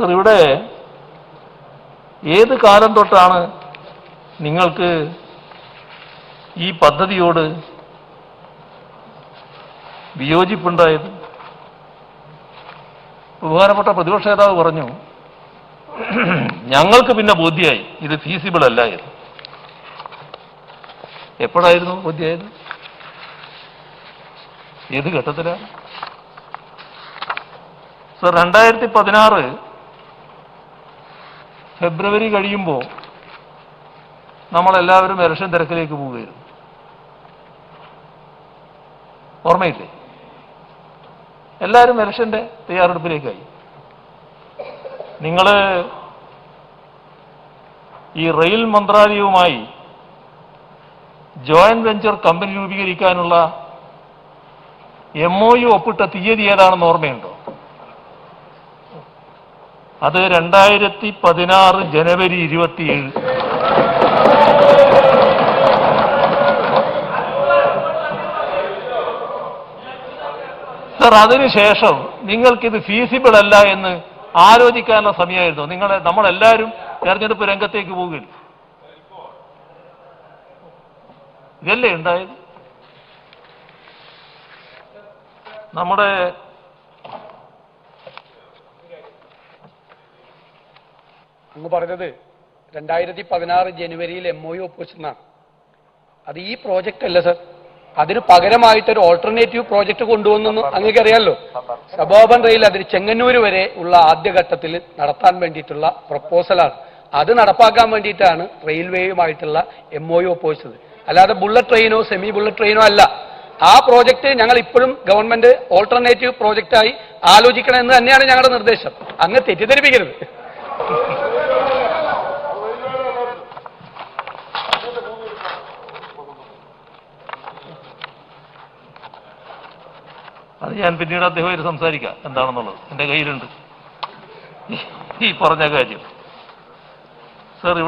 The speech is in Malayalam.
സർ ഇവിടെ ഏത് കാലം തൊട്ടാണ് നിങ്ങൾക്ക് ഈ പദ്ധതിയോട് വിയോജിപ്പുണ്ടായത്? ബഹുമാനപ്പെട്ട പ്രതിപക്ഷ നേതാവ് പറഞ്ഞു ഞങ്ങൾക്ക് പിന്നെ ബോധ്യമായി ഇത് ഫീസിബിൾ അല്ല എന്ന്. എപ്പോഴായിരുന്നു ബോധ്യമായത് ഏത് ഘട്ടത്തിലാണ്? സർ രണ്ടായിരത്തി പതിനാറ് ഫെബ്രുവരി കഴിയുമ്പോൾ നമ്മളെല്ലാവരും ഇലക്ഷൻ തിരക്കിലേക്ക് പോവുകയായിരുന്നു. ഓർമ്മയില്ലേ? എല്ലാവരും ഇലക്ഷന്റെ തയ്യാറെടുപ്പിലേക്കായി. നിങ്ങൾ ഈ റെയിൽ മന്ത്രാലയവുമായി ജോയിന്റ് വെഞ്ചർ കമ്പനി രൂപീകരിക്കാനുള്ള എം ഒ യു ഒപ്പിട്ട തീയതി ഏതാണെന്ന് ഓർമ്മയുണ്ടോ? അത് രണ്ടായിരത്തി പതിനാറ് ജനുവരി ഇരുപത്തിയേഴ്. സർ അതിനുശേഷം നിങ്ങൾക്കിത് ഫീസിബിൾ അല്ല എന്ന് ആലോചിക്കാനുള്ള സമയമായിരുന്നു. നിങ്ങളെ നമ്മളെല്ലാവരും തെരഞ്ഞെടുപ്പ് രംഗത്തേക്ക് പോവുകയില്ല ഇതല്ലേ ഉണ്ടായത്? നമ്മുടെ അങ്ങ് പറഞ്ഞത് രണ്ടായിരത്തി പതിനാറ് ജനുവരിയിൽ എം ഒ യു ഒപ്പുവെച്ചെന്നാണ് അത് ഈ പ്രോജക്റ്റ് അല്ല സർ അതിന് പകരമായിട്ട് ഒരു ഓൾട്ടർനേറ്റീവ് പ്രോജക്റ്റ് കൊണ്ടുവന്നു അങ്ങേക്ക് അറിയാമല്ലോ സബോബൻ റെയിൽ അതിന് ചെങ്ങന്നൂര് വരെ ഉള്ള ആദ്യഘട്ടത്തിൽ നടത്താൻ വേണ്ടിയിട്ടുള്ള പ്രപ്പോസലാണ് അത് നടപ്പാക്കാൻ വേണ്ടിയിട്ടാണ് റെയിൽവേയുമായിട്ടുള്ള എം ഒ യു ഒപ്പുവെച്ചത് അല്ലാതെ ബുള്ളറ്റ് ട്രെയിനോ സെമി ബുള്ളറ്റ് ട്രെയിനോ അല്ല. ആ പ്രോജക്റ്റ് ഞങ്ങൾ ഇപ്പോഴും ഗവൺമെന്റ് ഓൾട്ടർനേറ്റീവ് പ്രോജക്റ്റായി ആലോചിക്കണം എന്ന് തന്നെയാണ് ഞങ്ങളുടെ നിർദ്ദേശം. അങ്ങ് തെറ്റിദ്ധരിപ്പിക്കരുത്. അത് ഞാൻ പിന്നീട് അദ്ദേഹമായിട്ട് സംസാരിക്കാം. എന്താണെന്നുള്ളത്. എന്റെ കയ്യിലുണ്ട്. ഈ പറഞ്ഞ കാര്യം.